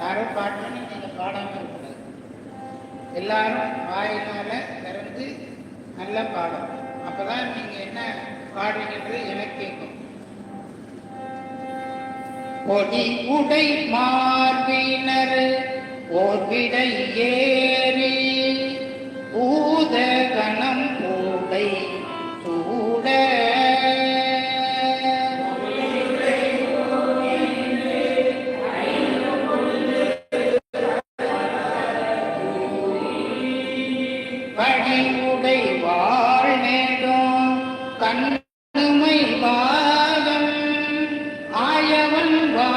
யாரும் பாட்டு நீங்கள் பாடாம இருக்கக்கூடாது. எல்லாரும் வாயினால் திறந்து நல்லா பாடணும் அப்பதான் நீங்க என்ன பாடுங்கன்றது எனக்கு கேட்கும் பொடி உடை மார்பினர் ஓர்விடையே பணிமுடை வாழ்நேடும் கண்ணுமை பாகம் ஆயவன் வா